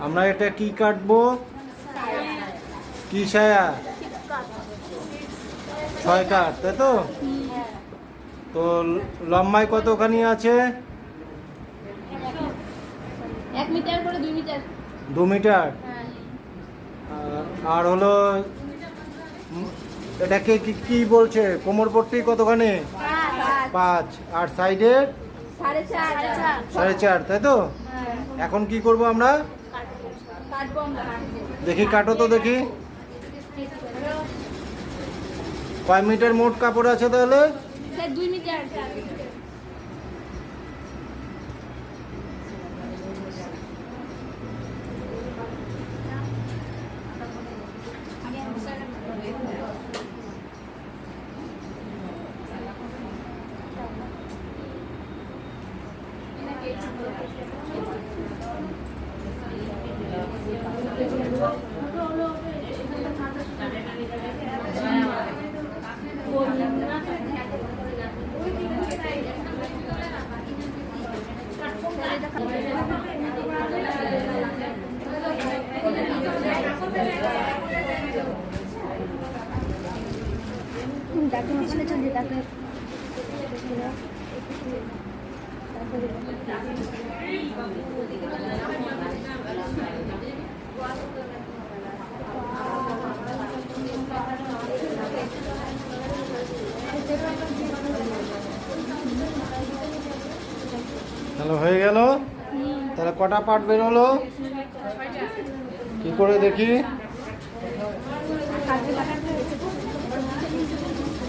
আমরা এটা কি কাটবো? কি সায়া ছয় কাঠ তাই তো? তো লম্বায় কতখানি আছে? দু মিটার? হ্যাঁ। আর- হলো এটাকে কি কি বলছে? কোমর পট্টি কতখানি? পাঁচ। আর সাইডে? সাড়ে চার। তাই তো? এখন কি করব আমরা? দেখি কাটো তো দেখি। কয় মিটার মোট কাপড় আছে তাহলে? দুই মিটার ডাক্তার তাহলে হয়ে গেল? তাহলে কটা পার্ট বেরোলো? কি করে দেখি?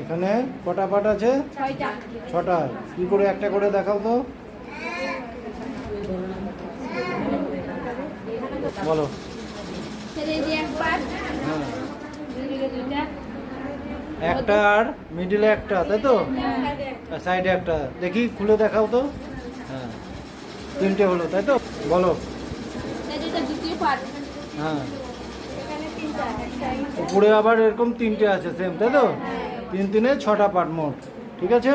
এখানে কটা পার্ট আছে? ছটা। কি করে একটা করে দেখাও তো। বলো। হ্যাঁ। একটা আর মিডিলে একটা তাই তো? আর সাইডে একটা। দেখি খুলে দেখাও তো। হ্যাঁ। তিনটে হলো তাই তো? বলো। দ্বিতীয় পার্ট হ্যাঁ। উপরে আবার এরকম তিনটে আছে সেম তাই তো? তিন তিনে ছটা পার্ট মোট ঠিক আছে?